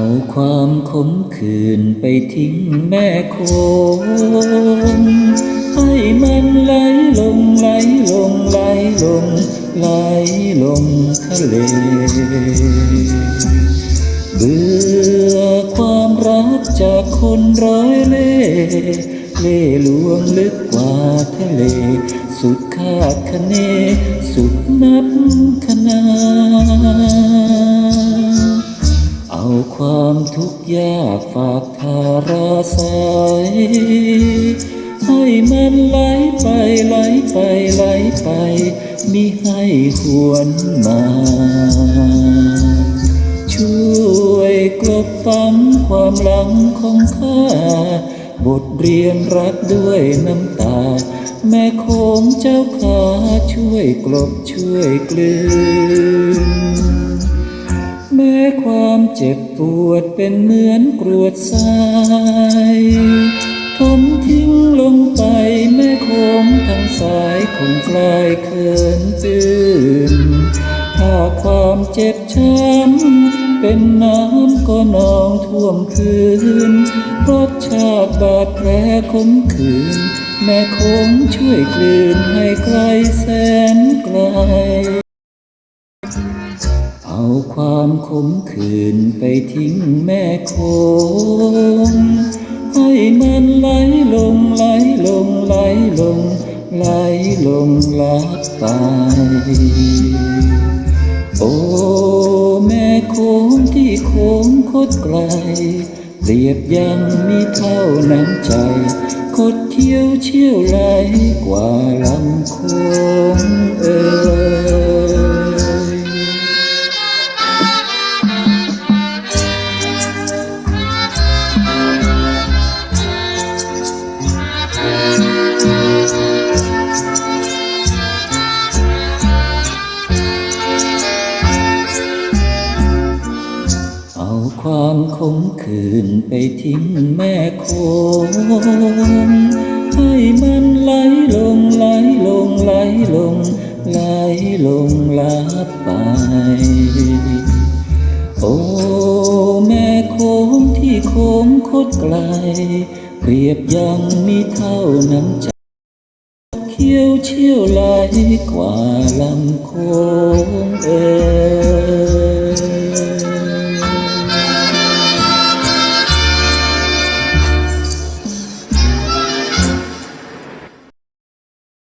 เอาความขมขื่นไปทิ้งแม่โคงให้มันไหลลงไหลลงไหลลงไหลลงทะเล เบื่อความรักจากคนร้อยเล่เล่ลวงลึกกว่าทะเล สุดคาดคะเน สุดนับขนาเอา ความทุกข์ยากฝากทาราสายให้มันไหลไปไหลไปไหลไปมิให้หวนมา ช่วยกลบฝังความหลังของข้า บทเรียนรักด้วยน้ำตา แม่คงเจ้าขาช่วยกลบช่วยกลืน ความเจ็บปวดเป็นเหมือนกรวดทรายทมทิ้งลงไปแม่คงทั้งสายคงกลายเขินตื่นถ้าความเจ็บช้ำเป็นน้ำก็นองท่วมคืนรสชาติบาดแผลคมคืน แม่คงช่วยกลืนให้ไกลแสนไกล ความขมขื่นไปทิ้งแม่คงให้มันไหลลงไหลลงไหลลงไหลลงลับไปโอ้แม่โคงที่โค้งคดไกลเปรียบยังมีเท่าน้ำใจ คดเที่ยวเชี่ยวไหลกว่าลำโคงเอ่ย ความขมขื่นไปทิ้งแม่โคงให้มันไหลลงไหลลงไหลลงไหลลงลับไป โอ้แม่โค้งที่โค้งคดไกล เปรียบยังมีเท่าน้ำใจเขี้ยวเชี่ยวไหลกว่าลำโค้งเอ่ย